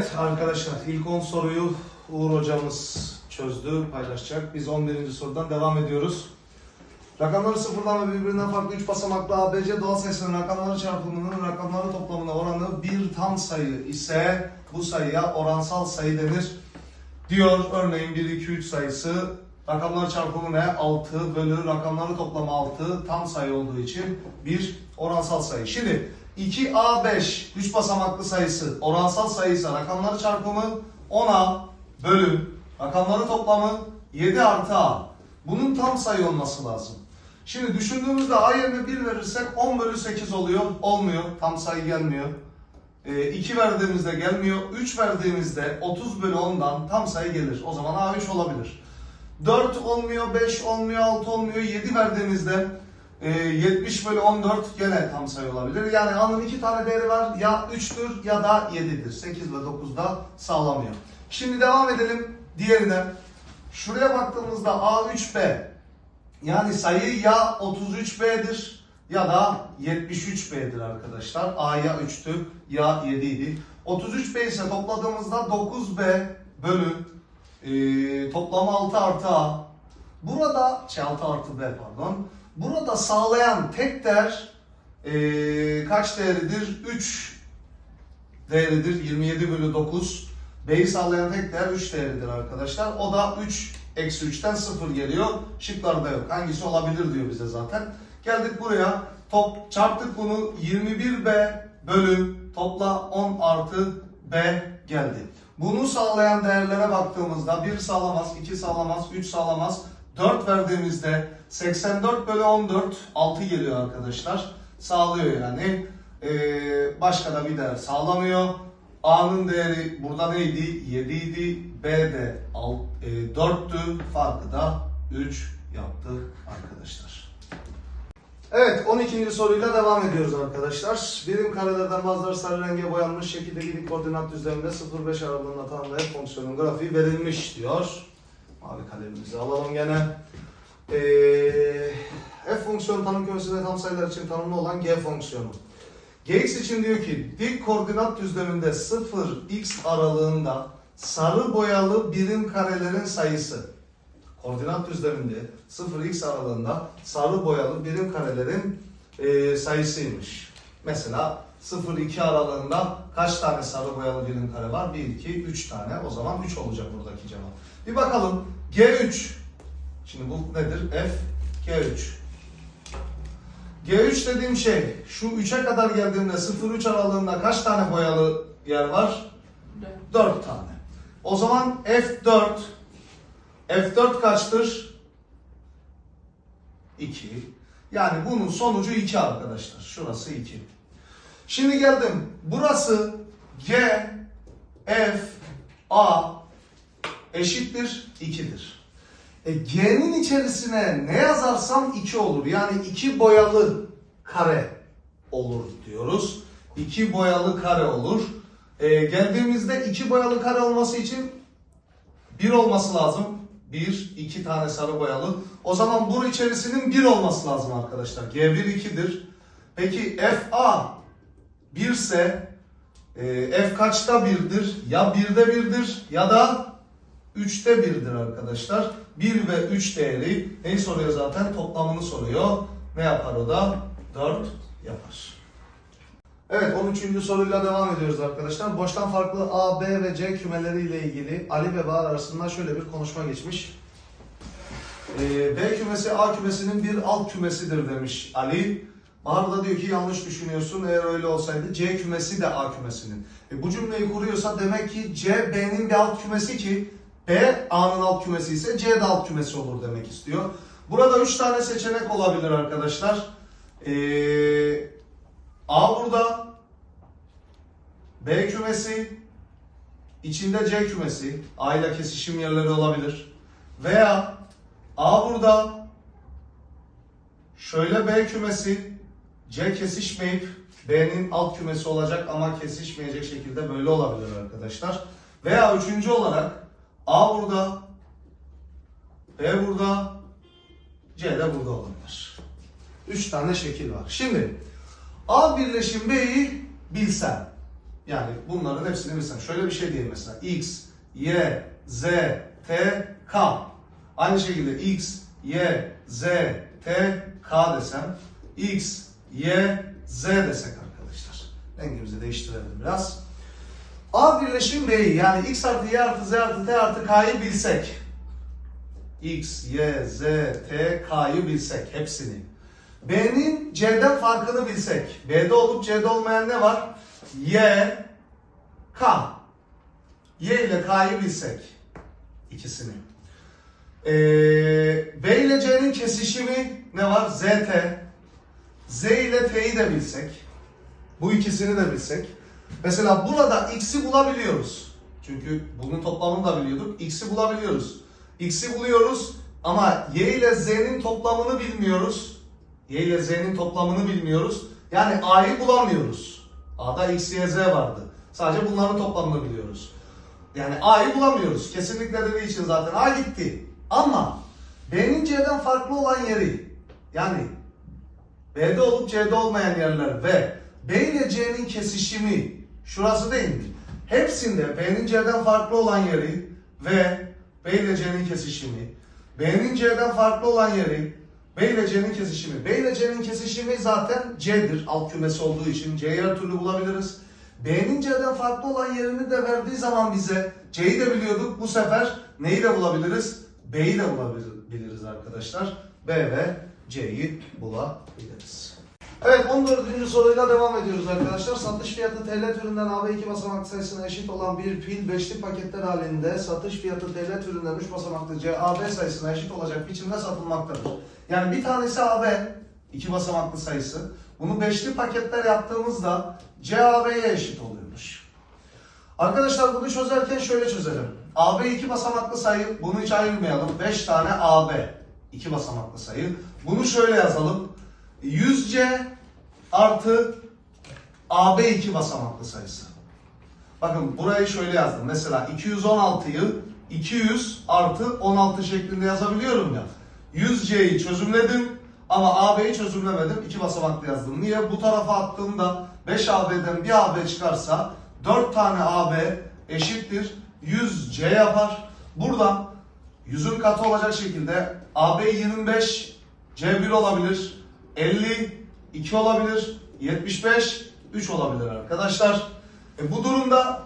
Evet arkadaşlar ilk 10 soruyu Uğur hocamız çözdü, paylaşacak. Biz 11. sorudan devam ediyoruz. Rakamları sıfırdan ve birbirinden farklı 3 basamaklı ABC doğal sayısının rakamları çarpımının rakamları toplamına oranı bir tam sayı ise bu sayıya oransal sayı denir. Diyor örneğin 1, 2, 3 sayısı rakamlar çarpımı ne? 6 bölü rakamları toplamı 6 tam sayı olduğu için bir oransal sayı. Şimdi 2A5 3 basamaklı sayısı oransal sayıysa rakamları çarpımı 10A bölü rakamları toplamı 7 artı A. Bunun tam sayı olması lazım. Şimdi düşündüğümüzde A yerine 1 verirsek 10 bölü 8 oluyor. Olmuyor. Tam sayı gelmiyor. 2 verdiğimizde gelmiyor. 3 verdiğimizde 30 bölü 10'dan tam sayı gelir. O zaman A3 olabilir. 4 olmuyor, 5 olmuyor, 6 olmuyor. 7 verdiğimizde e, 70 bölü 14 gene tam sayı olabilir. Yani A'nın iki tane değeri var. Ya 3'tür ya da 7'dir. 8 ve 9 da sağlamıyor. Şimdi devam edelim diğerine. Şuraya baktığımızda A3B yani sayı ya 33B'dir ya da 73B'dir arkadaşlar. A ya 3'tü ya 7 idi. 33B ise topladığımızda 9B bölü e, toplamı 6 artı A. Burada şey 6 artı B pardon. Burada sağlayan tek değer e, kaç değeridir? 3 değeridir. 27 bölü 9. B'yi sağlayan tek değer 3 değeridir arkadaşlar. O da 3 eksi 3'ten 0 geliyor. Şıklarda yok. Hangisi olabilir diyor bize zaten. Geldik buraya. Top çarptık bunu 21B bölü topla 10 artı B geldi. Bunu sağlayan değerlere baktığımızda 1 sağlamaz, 2 sağlamaz, 3 sağlamaz. 4 verdiğimizde 84 bölü 14 6 geliyor arkadaşlar. Sağlıyor yani. Ee, başka da bir değer sağlamıyor. A'nın değeri burada neydi? 7 idi. B de 4'tü. Farkı da 3 yaptı arkadaşlar. Evet 12. soruyla devam ediyoruz arkadaşlar. Birim karelerden bazıları sarı renge boyanmış şekilde gidik koordinat düzleminde 0-5 aralığında tanımlayan fonksiyonun grafiği verilmiş diyor. Mavi kalemimizi alalım gene. Ee, f fonksiyonu tanım kümesinde tam sayılar için tanımlı olan g fonksiyonu. Gx için diyor ki dik koordinat düzleminde 0x aralığında sarı boyalı birim karelerin sayısı. Koordinat düzleminde 0x aralığında sarı boyalı birim karelerin e, sayısıymış. Mesela 0-2 aralığında kaç tane sarı boyalı birim kare var? 1, 2, 3 tane. O zaman 3 olacak buradaki cevap. Bir bakalım. G3. Şimdi bu nedir? F, G3. G3 dediğim şey şu 3'e kadar geldiğimde 0-3 aralığında kaç tane boyalı yer var? 4 tane. O zaman F4 F4 kaçtır? 2. Yani bunun sonucu 2 arkadaşlar. Şurası 2. Şimdi geldim. Burası G F A eşittir 2'dir. E, G'nin içerisine ne yazarsam 2 olur. Yani 2 boyalı kare olur diyoruz. 2 boyalı kare olur. E, geldiğimizde 2 boyalı kare olması için 1 olması lazım. 1, 2 tane sarı boyalı. O zaman bu içerisinin 1 olması lazım arkadaşlar. G1 2'dir. Peki FA 1 ise e, F kaçta 1'dir? Ya 1'de 1'dir ya da 3'te 1'dir arkadaşlar. 1 ve 3 değeri neyi soruyor zaten? Toplamını soruyor. Ne yapar o da? 4 yapar. Evet 13. soruyla devam ediyoruz arkadaşlar. Boştan farklı A, B ve C kümeleri ile ilgili Ali ve Bahar arasında şöyle bir konuşma geçmiş. Ee, B kümesi A kümesinin bir alt kümesidir demiş Ali. Bahar da diyor ki yanlış düşünüyorsun. Eğer öyle olsaydı C kümesi de A kümesinin. E, bu cümleyi kuruyorsa demek ki C B'nin bir alt kümesi ki B A'nın alt kümesi ise C de alt kümesi olur demek istiyor. Burada 3 tane seçenek olabilir arkadaşlar. Ee, A burada, B kümesi, içinde C kümesi, A ile kesişim yerleri olabilir. Veya A burada, şöyle B kümesi, C kesişmeyip B'nin alt kümesi olacak ama kesişmeyecek şekilde böyle olabilir arkadaşlar. Veya üçüncü olarak A burada, B burada, C de burada olabilir. Üç tane şekil var. Şimdi A birleşim B'yi bilsen. Yani bunların hepsini bilsem. Şöyle bir şey diyeyim mesela. X, Y, Z, T, K. Aynı şekilde X, Y, Z, T, K desem. X, Y, Z desek arkadaşlar. Rengimizi değiştirelim biraz. A birleşim B'yi yani X artı Y artı Z artı T artı K'yı bilsek. X, Y, Z, T, K'yı bilsek hepsini. B'nin C'den farkını bilsek. B'de olup C'de olmayan ne var? Y, K. Y ile K'yı bilsek. ikisini. Ee, B ile C'nin kesişimi ne var? Z, T. Z ile T'yi de bilsek. Bu ikisini de bilsek. Mesela burada X'i bulabiliyoruz. Çünkü bunun toplamını da biliyorduk. X'i bulabiliyoruz. X'i buluyoruz ama Y ile Z'nin toplamını bilmiyoruz. Y ile Z'nin toplamını bilmiyoruz. Yani A'yı bulamıyoruz. A'da X, Y, Z vardı. Sadece bunların toplamını biliyoruz. Yani A'yı bulamıyoruz. Kesinlikle dediği için zaten A gitti. Ama B'nin C'den farklı olan yeri yani B'de olup C'de olmayan yerler ve B ile C'nin kesişimi şurası değil mi? Hepsinde B'nin C'den farklı olan yeri ve B ile C'nin kesişimi, B'nin C'den farklı olan yeri, B ile C'nin kesişimi. B ile C'nin kesişimi zaten C'dir alt kümesi olduğu için C'yi her türlü bulabiliriz. B'nin C'den farklı olan yerini de verdiği zaman bize C'yi de biliyorduk. Bu sefer neyi de bulabiliriz? B'yi de bulabiliriz arkadaşlar. B ve C'yi bulabiliriz. Evet 14. soruyla devam ediyoruz arkadaşlar. Satış fiyatı TL türünden AB2 basamak sayısına eşit olan bir pil beşli paketler halinde satış fiyatı TL türünden 3 basamaklı CAB sayısına eşit olacak biçimde satılmaktadır. Yani bir tanesi AB, iki basamaklı sayısı. Bunu beşli paketler yaptığımızda CAB'ye eşit oluyormuş. Arkadaşlar bunu çözerken şöyle çözelim. AB iki basamaklı sayı, bunu hiç ayırmayalım. 5 tane AB, iki basamaklı sayı. Bunu şöyle yazalım. 100C artı AB iki basamaklı sayısı. Bakın burayı şöyle yazdım. Mesela 216'yı 200 artı 16 şeklinde yazabiliyorum ya. 100C'yi çözümledim ama AB'yi çözümlemedim. iki basamaklı yazdım. Niye? Bu tarafa attığımda 5AB'den bir AB çıkarsa 4 tane AB eşittir 100C yapar. Burada 100'ün katı olacak şekilde AB 25, C1 olabilir, 50, 2 olabilir, 75, 3 olabilir arkadaşlar. E bu durumda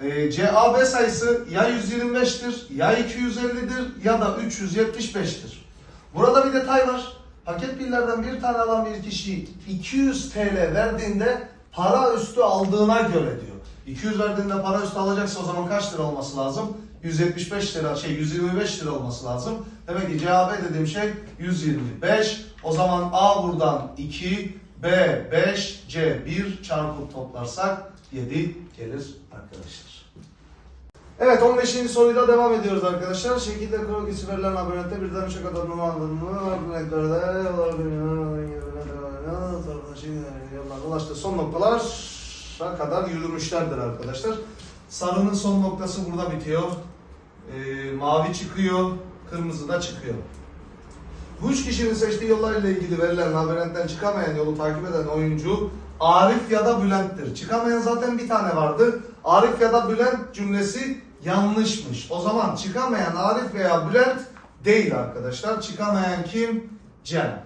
e, CAB sayısı ya 125'tir, ya 250'dir ya da 375'tir. Burada bir detay var. Paket pillerden bir tane alan bir kişi 200 TL verdiğinde para üstü aldığına göre diyor. 200 verdiğinde para üstü alacaksa o zaman kaç lira olması lazım? 175 lira, şey 125 lira olması lazım. Demek ki CAB dediğim şey 125. O zaman A buradan 2, B 5, C 1 çarpıp toplarsak 7 gelir arkadaşlar. Evet 15. soruyla devam ediyoruz arkadaşlar. Şekilde krokisi verilen abonette birden üçe kadar numaralarını örneklerde ulaştı. Son noktalara kadar yürümüşlerdir arkadaşlar. Sarının son noktası burada bitiyor. Ee, mavi çıkıyor, kırmızı da çıkıyor. Bu üç kişinin seçtiği yollar ile ilgili verilen labirentten çıkamayan yolu takip eden oyuncu Arif ya da Bülent'tir. Çıkamayan zaten bir tane vardı. Arif ya da Bülent cümlesi yanlışmış. O zaman çıkamayan Arif veya Bülent değil arkadaşlar. Çıkamayan kim? Cem.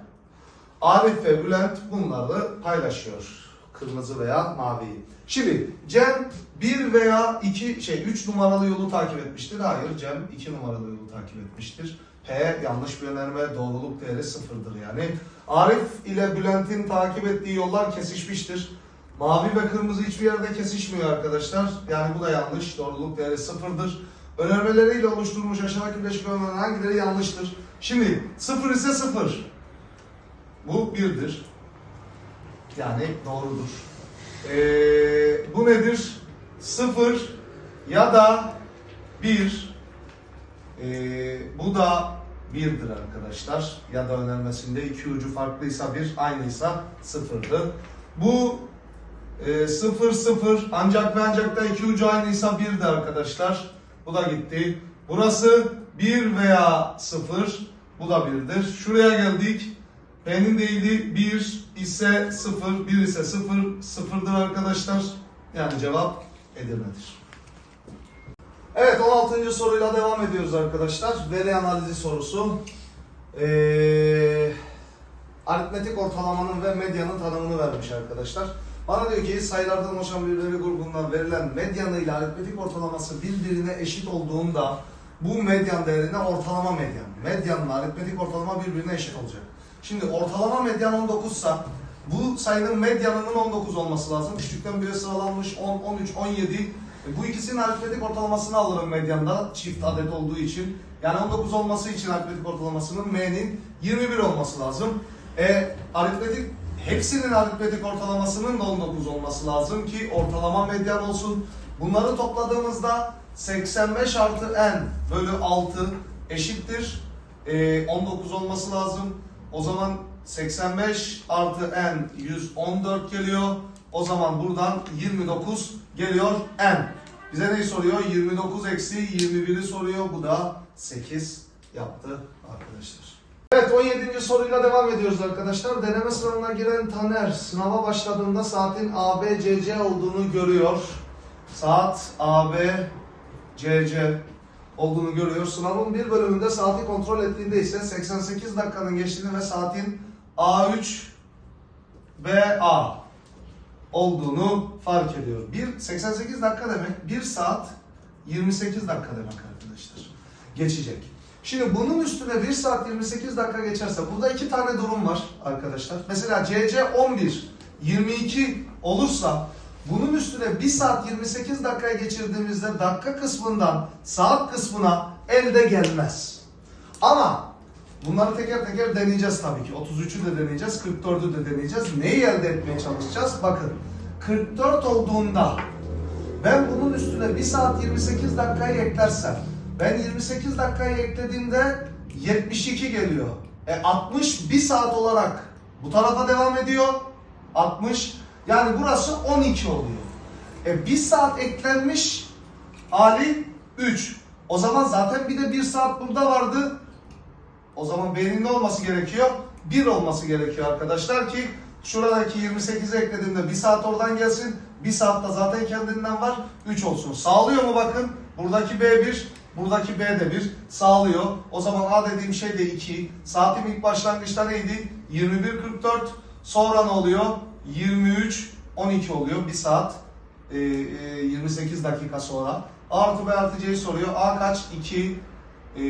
Arif ve Bülent bunları paylaşıyor. Kırmızı veya maviyi. Şimdi Cem bir veya iki şey üç numaralı yolu takip etmiştir. Hayır Cem iki numaralı yolu takip etmiştir. P yanlış bir önerme doğruluk değeri sıfırdır yani. Arif ile Bülent'in takip ettiği yollar kesişmiştir. Mavi ve kırmızı hiçbir yerde kesişmiyor arkadaşlar. Yani bu da yanlış. Doğruluk değeri sıfırdır. Önermeleriyle oluşturulmuş aşağıdaki bileşik önermelerin hangileri yanlıştır? Şimdi sıfır ise sıfır. Bu birdir. Yani doğrudur. Ee, bu nedir? Sıfır ya da bir. Ee, bu da birdir arkadaşlar. Ya da önermesinde iki ucu farklıysa bir, aynıysa sıfırdı. Bu e, sıfır sıfır ancak ve ancak da iki ucu aynıysa birdi arkadaşlar. Bu da gitti. Burası bir veya sıfır. Bu da birdir. Şuraya geldik. P'nin değili 1 ise 0, 1 ise 0, 0'dır arkadaşlar. Yani cevap Edirne'dir. Evet 16. soruyla devam ediyoruz arkadaşlar. Veri analizi sorusu. Ee, aritmetik ortalamanın ve medyanın tanımını vermiş arkadaşlar. Bana diyor ki sayılardan oluşan bir veri grubundan verilen medyanı ile aritmetik ortalaması birbirine eşit olduğunda bu medyan değerine ortalama medyan. Medyanla aritmetik ortalama birbirine eşit olacak. Şimdi ortalama medyan 19 sa bu sayının medyanının 19 olması lazım. Küçükten 1'e sıralanmış 10, 13, 17. E, Bu ikisinin aritmetik ortalamasını alırım medyanda çift adet olduğu için. Yani 19 olması için aritmetik ortalamasının m'nin 21 olması lazım. E, aritmetik hepsinin aritmetik ortalamasının da 19 olması lazım ki ortalama medyan olsun. Bunları topladığımızda 85 artı n bölü 6 eşittir. E, 19 olması lazım. O zaman 85 artı n 114 geliyor. O zaman buradan 29 geliyor n. Bize neyi soruyor? 29 eksi 21'i soruyor. Bu da 8 yaptı arkadaşlar. Evet 17. soruyla devam ediyoruz arkadaşlar. Deneme sınavına giren Taner sınava başladığında saatin ABCC olduğunu görüyor. Saat ABCC olduğunu görüyor. Sınavın bir bölümünde saati kontrol ettiğinde ise 88 dakikanın geçtiğini ve saatin A3 BA olduğunu fark ediyor. Bir 88 dakika demek 1 saat 28 dakika demek arkadaşlar. Geçecek. Şimdi bunun üstüne 1 saat 28 dakika geçerse burada iki tane durum var arkadaşlar. Mesela CC 11 22 olursa bunun üstüne 1 saat 28 dakika geçirdiğimizde dakika kısmından saat kısmına elde gelmez. Ama bunları teker teker deneyeceğiz tabii ki. 33'ü de deneyeceğiz, 44'ü de deneyeceğiz. Neyi elde etmeye çalışacağız? Bakın 44 olduğunda ben bunun üstüne 1 saat 28 dakikayı eklersem ben 28 dakikayı eklediğimde 72 geliyor. E 60 1 saat olarak bu tarafa devam ediyor. 60 yani burası 12 oluyor. E 1 saat eklenmiş hali 3. O zaman zaten bir de 1 saat burada vardı. O zaman B'nin ne olması gerekiyor? 1 olması gerekiyor arkadaşlar ki şuradaki 28'i eklediğimde 1 saat oradan gelsin. 1 saat da zaten kendinden var. 3 olsun. Sağlıyor mu bakın? Buradaki B1, buradaki B de 1 sağlıyor. O zaman A dediğim şey de 2. Saatim ilk başlangıçta neydi? 21.44. Sonra ne oluyor? 23 12 oluyor. 1 saat e, e, 28 dakika sonra. A artı B artı C'yi soruyor. A kaç? 2. e,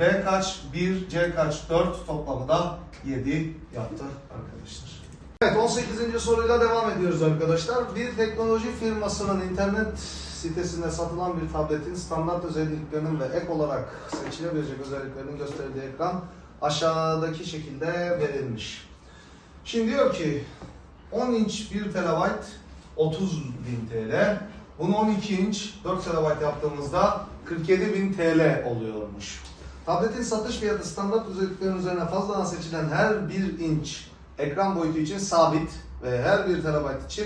B kaç? 1. C kaç? 4. Toplamı da 7 yaptı arkadaşlar. Evet 18. soruyla devam ediyoruz arkadaşlar. Bir teknoloji firmasının internet sitesinde satılan bir tabletin standart özelliklerinin ve ek olarak seçilebilecek özelliklerinin gösterdiği ekran aşağıdaki şekilde verilmiş. Şimdi diyor ki 10 inç 1 terabayt 30 bin TL. Bunu 12 inç 4 terabayt yaptığımızda 47 bin TL oluyormuş. Tabletin satış fiyatı standart özelliklerin üzerine fazladan seçilen her 1 inç ekran boyutu için sabit ve her 1 terabayt için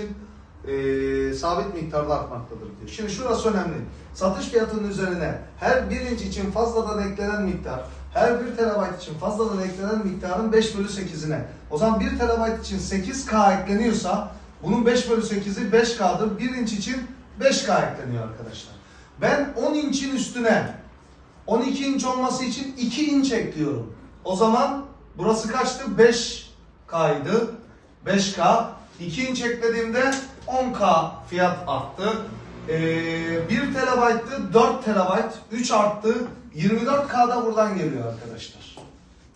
eee, sabit miktarda artmaktadır diyor. Şimdi şurası önemli. Satış fiyatının üzerine her 1 inç için fazladan eklenen miktar her 1 terabayt için fazladan eklenen miktarın 5 bölü 8'ine. O zaman 1 terabayt için 8K ekleniyorsa bunun 5 bölü 8'i 5K'dır. 1 inç için 5K ekleniyor arkadaşlar. Ben 10 inçin üstüne 12 inç olması için 2 inç ekliyorum. O zaman burası kaçtı? 5K'ydı. 5K. 2 inç eklediğimde 10K fiyat arttı. Ee, 1 terabayttı 4 terabayt 3 arttı 24K da buradan geliyor arkadaşlar.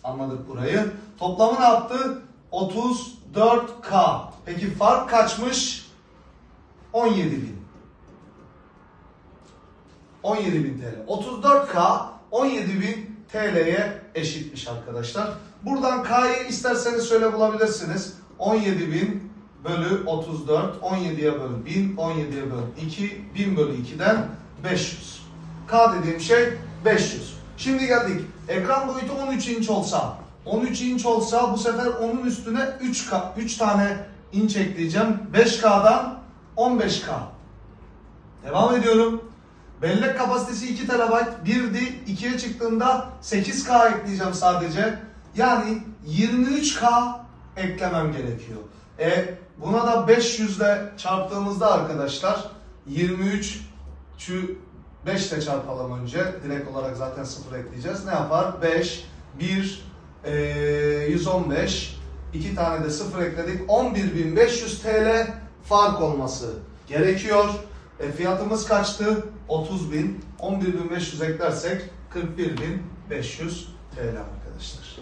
Anladık burayı. Toplamı ne yaptı? 34K. Peki fark kaçmış? 17 bin. 17 bin TL. 34K 17 bin TL'ye eşitmiş arkadaşlar. Buradan K'yı isterseniz şöyle bulabilirsiniz. 17 bin bölü 34, 17'ye bölü 1000, 17'ye bölü 2, 1000 bölü 2'den 500. K dediğim şey 500. Şimdi geldik. Ekran boyutu 13 inç olsa, 13 inç olsa bu sefer onun üstüne 3 K, 3 tane inç ekleyeceğim. 5K'dan 15K. Devam ediyorum. Bellek kapasitesi 2 TB, 1'di. 2'ye çıktığımda 8K ekleyeceğim sadece. Yani 23K eklemem gerekiyor. E buna da 500 ile çarptığımızda arkadaşlar 23 şu 5 ile çarpalım önce. Direkt olarak zaten 0 ekleyeceğiz. Ne yapar? 5, 1, e, 115. 2 tane de 0 ekledik. 11.500 TL fark olması gerekiyor. E, fiyatımız kaçtı? 30.000. 11.500 eklersek 41.500 TL arkadaşlar.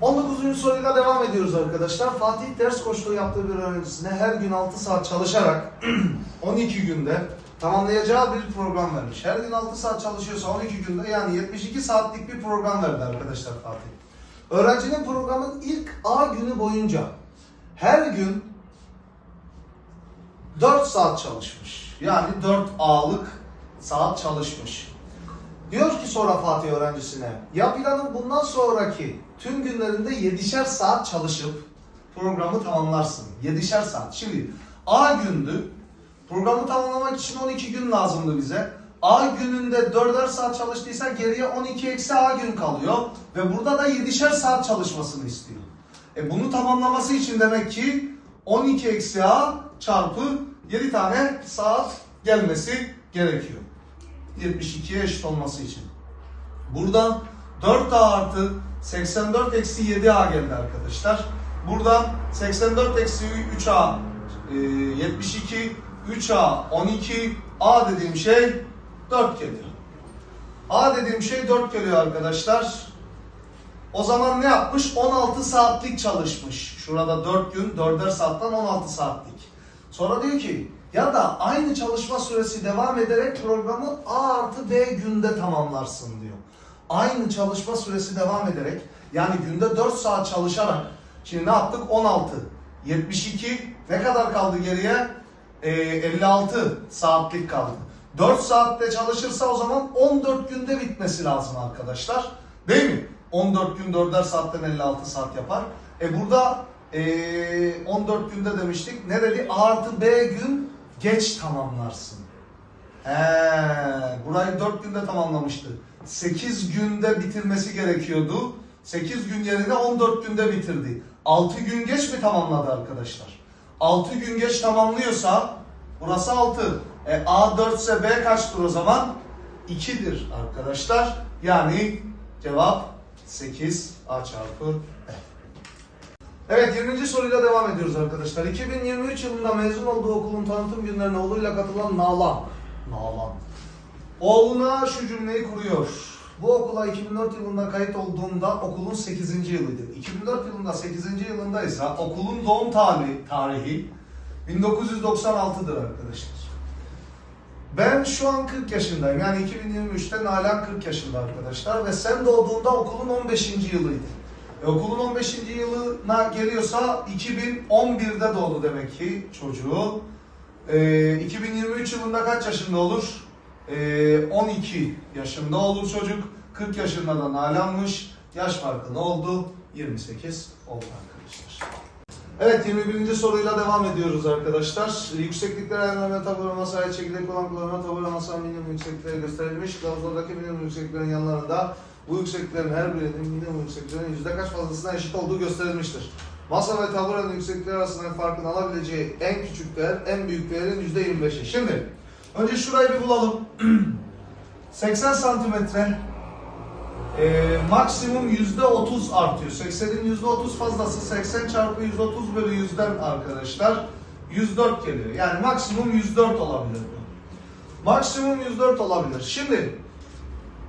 19. soruyla devam ediyoruz arkadaşlar. Fatih ders koçluğu yaptığı bir öğrencisine her gün 6 saat çalışarak 12 günde tamamlayacağı bir program vermiş. Her gün 6 saat çalışıyorsa 12 günde yani 72 saatlik bir program verdi arkadaşlar Fatih. Öğrencinin programın ilk A günü boyunca her gün 4 saat çalışmış. Yani 4 A'lık saat çalışmış. Diyor ki sonra Fatih öğrencisine, ya planın bundan sonraki tüm günlerinde 7'şer saat çalışıp programı tamamlarsın. 7'şer saat. Şimdi A gündü. Programı tamamlamak için 12 gün lazımdı bize. A gününde 4'er saat çalıştıysa geriye 12 eksi A gün kalıyor. Ve burada da 7'şer saat çalışmasını istiyor. E bunu tamamlaması için demek ki 12 eksi A çarpı 7 tane saat gelmesi gerekiyor. 72'ye eşit olması için. Buradan 4A artı 84 eksi 7A geldi arkadaşlar. Buradan 84 eksi 3A e, 72 3A 12 A dediğim şey 4 geliyor. A dediğim şey 4 geliyor arkadaşlar. O zaman ne yapmış? 16 saatlik çalışmış. Şurada 4 gün 4'er saatten 16 saatlik. Sonra diyor ki ya da aynı çalışma süresi devam ederek programı A artı B günde tamamlarsın diyor. Aynı çalışma süresi devam ederek yani günde 4 saat çalışarak şimdi ne yaptık? 16, 72 ne kadar kaldı geriye? Ee, 56 saatlik kaldı. 4 saatte çalışırsa o zaman 14 günde bitmesi lazım arkadaşlar. Değil mi? 14 gün 4'er saatten 56 saat yapar. E burada e, 14 günde demiştik. Ne dedi? A artı B gün geç tamamlarsın. He, burayı 4 günde tamamlamıştı. 8 günde bitirmesi gerekiyordu. 8 gün yerine 14 günde bitirdi. 6 gün geç mi tamamladı arkadaşlar? 6 gün geç tamamlıyorsa burası 6. E, A 4 ise B kaçtır o zaman? 2'dir arkadaşlar. Yani cevap 8 A çarpı B. Evet 20. soruyla devam ediyoruz arkadaşlar. 2023 yılında mezun olduğu okulun tanıtım günlerine oğluyla katılan Nalan. Nalan. Oğluna şu cümleyi kuruyor. Bu okula 2004 yılında kayıt olduğunda okulun 8. yılıydı. 2004 yılında 8. yılında ise okulun doğum tarihi, tarihi 1996'dır arkadaşlar. Ben şu an 40 yaşındayım. Yani 2023'te Nalan 40 yaşında arkadaşlar. Ve sen doğduğunda okulun 15. yılıydı. E, okulun 15. yılına geliyorsa 2011'de doğdu demek ki çocuğu. E, 2023 yılında kaç yaşında olur? E, 12 yaşında olur çocuk. 40 yaşında da Nalan'mış. Yaş farkı ne oldu? 28 oldu arkadaşlar. Evet 21. soruyla devam ediyoruz arkadaşlar. Yükseklikler ayarlama tablolarına sahip çekirdek olan kullanma tablolarına minimum yükseklikleri gösterilmiş. Kılavuzlardaki minimum yüksekliklerin yanlarında bu yüksekliklerin her birinin minimum yüksekliklerin yüzde kaç fazlasına eşit olduğu gösterilmiştir. Masa ve taburenin yükseklikleri arasındaki farkın alabileceği en küçük değer en büyük değerin yüzde 25'i. Şimdi önce şurayı bir bulalım. 80 santimetre e, maksimum yüzde 30 artıyor. 80'in yüzde 30 fazlası 80 çarpı 130 bölü 100'den arkadaşlar 104 geliyor. Yani maksimum 104 olabilir. Maksimum 104 olabilir. Şimdi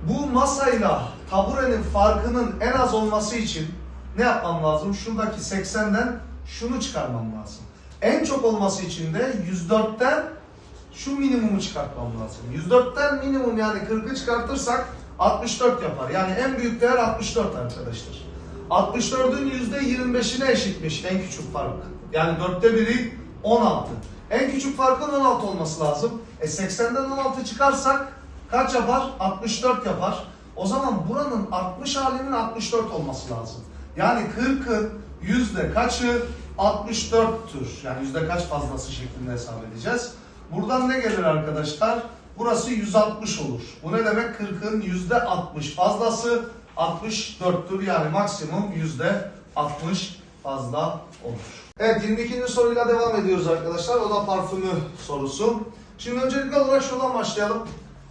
bu masayla taburenin farkının en az olması için ne yapmam lazım? Şuradaki 80'den şunu çıkarmam lazım. En çok olması için de 104'ten şu minimumu çıkartmam lazım. 104'ten minimum yani 40'ı çıkartırsak 64 yapar. Yani en büyük değer 64 arkadaşlar. 64'ün %25'ine eşitmiş en küçük fark. Yani dörtte biri 16. En küçük farkın 16 olması lazım. E 80'den 16 çıkarsak kaç yapar? 64 yapar. O zaman buranın 60 halinin 64 olması lazım. Yani 40'ın yüzde kaçı 64'tür. Yani yüzde kaç fazlası şeklinde hesap edeceğiz. Buradan ne gelir arkadaşlar? Burası 160 olur. Bu ne demek? 40'ın yüzde 60 fazlası 64'tür. Yani maksimum yüzde 64 fazla olur. Evet 22. soruyla devam ediyoruz arkadaşlar. O da parfümü sorusu. Şimdi öncelikli olarak şuradan başlayalım.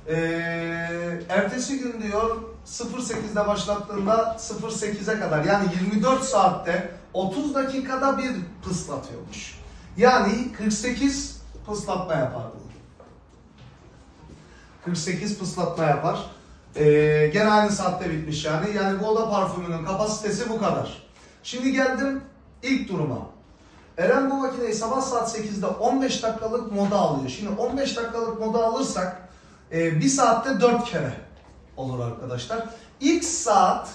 Ee, ertesi gün diyor 08'de başlattığında 08'e kadar yani 24 saatte 30 dakikada bir pıslatıyormuş. Yani 48 pıslatma yapar bu. 48 pıslatma yapar. Ee, gene aynı saatte bitmiş yani. Yani bu oda parfümünün kapasitesi bu kadar. Şimdi geldim ilk duruma. Eren bu makineyi sabah saat 8'de 15 dakikalık moda alıyor. Şimdi 15 dakikalık moda alırsak e, bir saatte 4 kere olur arkadaşlar. X saat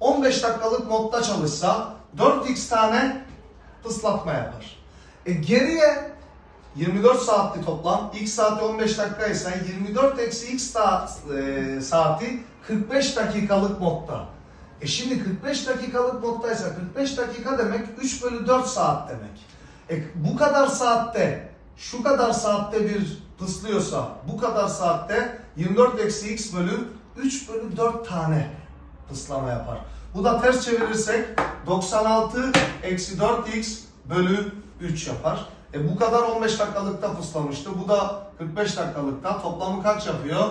15 dakikalık modda çalışsa 4x tane pıslatma yapar. E, geriye 24 saatli toplam. X saati 15 dakika ise 24 eksi X da, e, saati 45 dakikalık modda. E şimdi 45 dakikalık moddaysa 45 dakika demek 3 bölü 4 saat demek. E bu kadar saatte şu kadar saatte bir pıslıyorsa bu kadar saatte 24 eksi x bölü 3 bölü 4 tane pıslama yapar. Bu da ters çevirirsek 96 eksi 4x bölü 3 yapar. E bu kadar 15 dakikalıkta pıslamıştı. Bu da 45 dakikalıkta. Toplamı kaç yapıyor?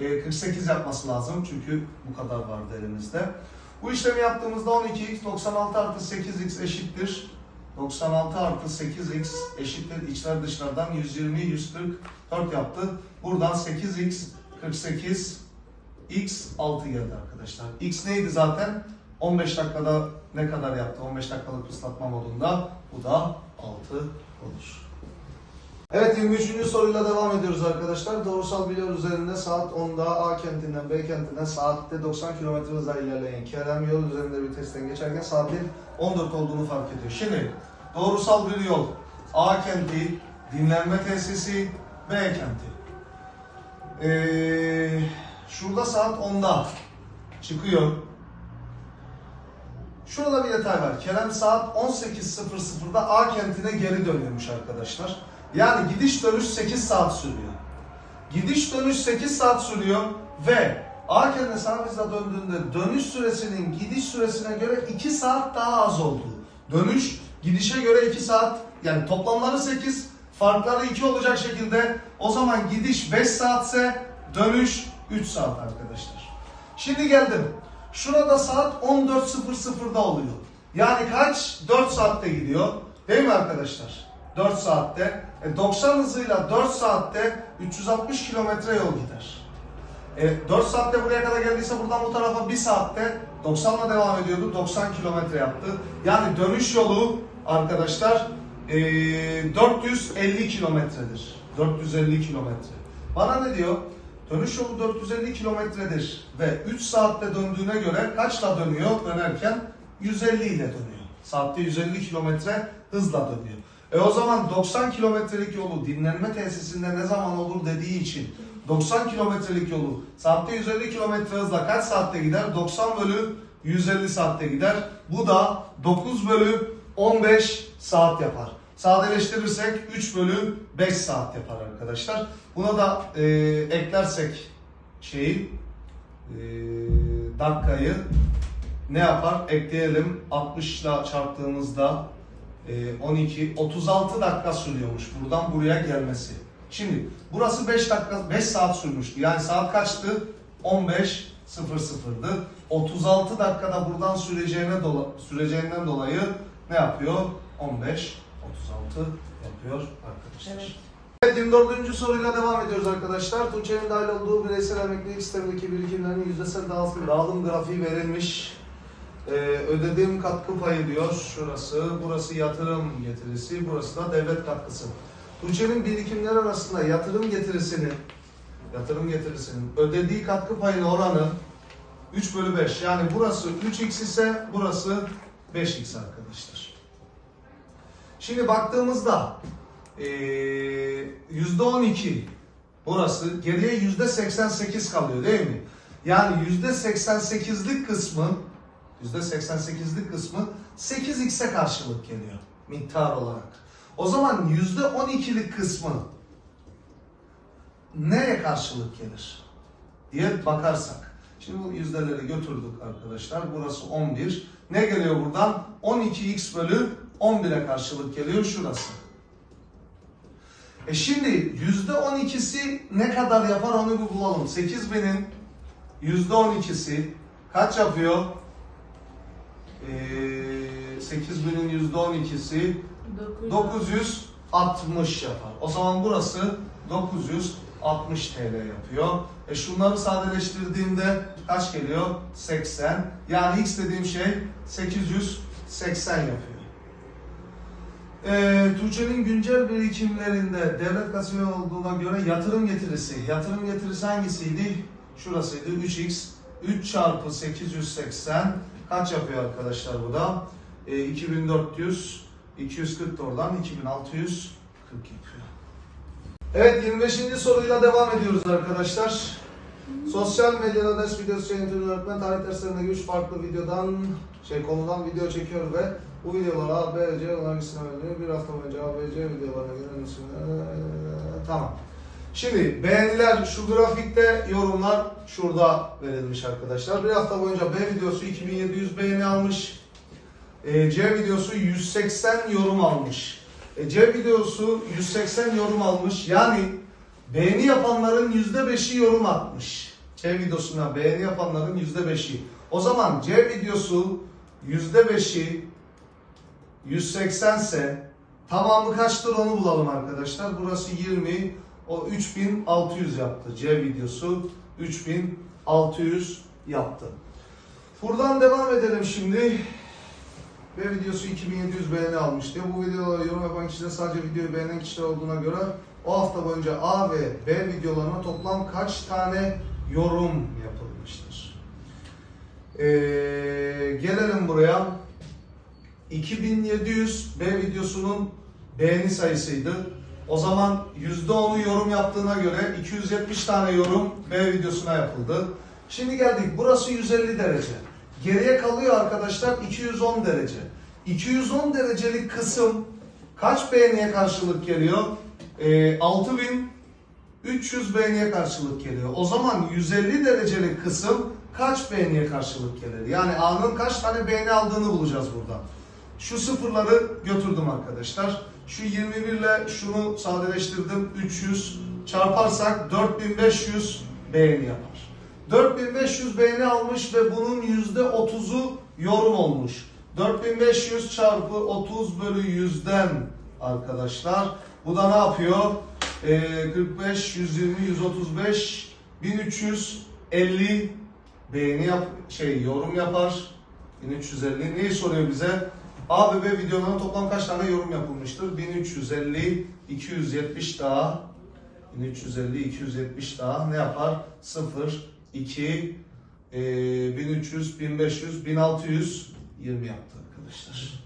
E, 48 yapması lazım çünkü bu kadar vardı elimizde. Bu işlemi yaptığımızda 12x 96 artı 8x eşittir. 96 artı 8x eşittir içler dışlardan 120 144 yaptı. Buradan 8x 48 x 6 geldi arkadaşlar. X neydi zaten? 15 dakikada ne kadar yaptı? 15 dakikalık ıslatma modunda. Bu da 6 olur. Evet 23. soruyla devam ediyoruz arkadaşlar. Doğrusal bir yol üzerinde saat 10'da A kentinden B kentine saatte 90 km hızla ilerleyen Kerem yol üzerinde bir testten geçerken saatin 14 olduğunu fark ediyor. Şimdi doğrusal bir yol A kenti, dinlenme tesisi, B kenti. Ee, şurada saat 10'da çıkıyor. Şurada bir detay var. Kerem saat 18.00'da A kentine geri dönüyormuş arkadaşlar. Yani gidiş dönüş 8 saat sürüyor. Gidiş dönüş 8 saat sürüyor ve A kentine hızla döndüğünde dönüş süresinin gidiş süresine göre 2 saat daha az olduğu. Dönüş gidişe göre 2 saat yani toplamları 8 farkları 2 olacak şekilde o zaman gidiş 5 saatse dönüş 3 saat arkadaşlar. Şimdi geldim. Şurada saat 14.00'da oluyor. Yani kaç? 4 saatte gidiyor. Değil mi arkadaşlar? 4 saatte. E 90 hızıyla 4 saatte 360 kilometre yol gider. E 4 saatte buraya kadar geldiyse buradan bu tarafa 1 saatte 90'la devam ediyordu. 90 kilometre yaptı. Yani dönüş yolu arkadaşlar e, 450 kilometredir. 450 kilometre. Bana ne diyor? Dönüş yolu 450 kilometredir ve 3 saatte döndüğüne göre kaçla dönüyor dönerken? 150 ile dönüyor. Saatte 150 kilometre hızla dönüyor. E o zaman 90 kilometrelik yolu dinlenme tesisinde ne zaman olur dediği için 90 kilometrelik yolu saatte 150 kilometre hızla kaç saatte gider? 90 bölü 150 saatte gider. Bu da 9 bölü 15 saat yapar. Sadeleştirirsek 3 bölü 5 saat yapar arkadaşlar. Buna da e, eklersek şeyi e, dakikayı ne yapar? Ekleyelim. 60 ile çarptığımızda e, 12 36 dakika sürüyormuş buradan buraya gelmesi. Şimdi burası 5 dakika 5 saat sürmüştü. Yani saat kaçtı? 15.00'dı. 36 dakikada buradan süreceğine dola, süreceğinden dolayı ne yapıyor? 15 36 yapıyor arkadaşlar. Evet. Evet 24. soruyla devam ediyoruz arkadaşlar. Tuğçe'nin dahil olduğu bireysel emeklilik sistemindeki birikimlerin yüzdesel dağılım, dağılım grafiği verilmiş. Ee, ödediğim katkı payı diyor. Şurası, burası yatırım getirisi, burası da devlet katkısı. Tuğçe'nin birikimler arasında yatırım getirisinin yatırım getirisinin ödediği katkı payının oranı 3 bölü 5. Yani burası 3x ise burası 5x arkadaşlar. Şimdi baktığımızda ee, yüzde 12 burası geriye yüzde 88 kalıyor değil mi? Yani yüzde 88'lik kısmı yüzde 88'lik kısmı 8x'e karşılık geliyor miktar olarak. O zaman yüzde 12'lik kısmı neye karşılık gelir diye bakarsak. Şimdi bu yüzdeleri götürdük arkadaşlar. Burası 11. Ne geliyor buradan? 12x bölü 11'e karşılık geliyor şurası. E şimdi %12'si ne kadar yapar onu bir bulalım. 8000'in %12'si kaç yapıyor? Ee, 8000'in %12'si 960 yapar. O zaman burası 960 TL yapıyor. E şunları sadeleştirdiğimde kaç geliyor? 80. Yani x dediğim şey 880 yapıyor. E, Tuğçe'nin güncel birikimlerinde devlet kasiyo olduğuna göre yatırım getirisi. Yatırım getirisi hangisiydi? Şurasıydı. 3x. 3 çarpı 880 kaç yapıyor arkadaşlar bu da? E, 2400 240 da oradan 2640 yapıyor. Evet 25. soruyla devam ediyoruz arkadaşlar. Sosyal medyada ders videosu yöneten öğretmen tarih derslerinde 3 farklı videodan şey konudan video çekiyor ve bu videolar A, B, C hangisine veriliyor? Bir hafta boyunca A, B, C videolarına göre Tamam. Şimdi beğeniler şu grafikte yorumlar şurada verilmiş arkadaşlar. Bir hafta boyunca B videosu 2700 beğeni almış. E, C videosu 180 yorum almış. E, C videosu 180 yorum almış. Yani beğeni yapanların %5'i yorum atmış. C videosuna beğeni yapanların %5'i. O zaman C videosu %5'i 180 ise tamamı kaçtır onu bulalım arkadaşlar. Burası 20, o 3600 yaptı. C videosu 3600 yaptı. Buradan devam edelim şimdi. Ve videosu 2700 beğeni almış diyor. Bu videolara yorum yapan kişiler sadece videoyu beğenen kişiler olduğuna göre o hafta boyunca A ve B videolarına toplam kaç tane yorum yapılmıştır? Ee, gelelim buraya. 2700 B videosunun beğeni sayısıydı. O zaman %10'u yorum yaptığına göre 270 tane yorum B videosuna yapıldı. Şimdi geldik. Burası 150 derece. Geriye kalıyor arkadaşlar 210 derece. 210 derecelik kısım kaç beğeniye karşılık geliyor? Ee, 6300 beğeniye karşılık geliyor. O zaman 150 derecelik kısım kaç beğeniye karşılık gelir? Yani A'nın kaç tane beğeni aldığını bulacağız burada. Şu sıfırları götürdüm arkadaşlar. Şu 21 ile şunu sadeleştirdim. 300 çarparsak 4500 beğeni yapar. 4500 beğeni almış ve bunun %30'u yorum olmuş. 4500 çarpı 30 bölü 100'den arkadaşlar. Bu da ne yapıyor? Ee, 45, 120, 135, 1350 beğeni yap şey yorum yapar. 1350 neyi soruyor bize? A ve B videolarına toplam kaç tane yorum yapılmıştır? 1350, 270 daha 1350, 270 daha ne yapar? 0, 2, e, 1300, 1500, 1600, 20 yaptı arkadaşlar.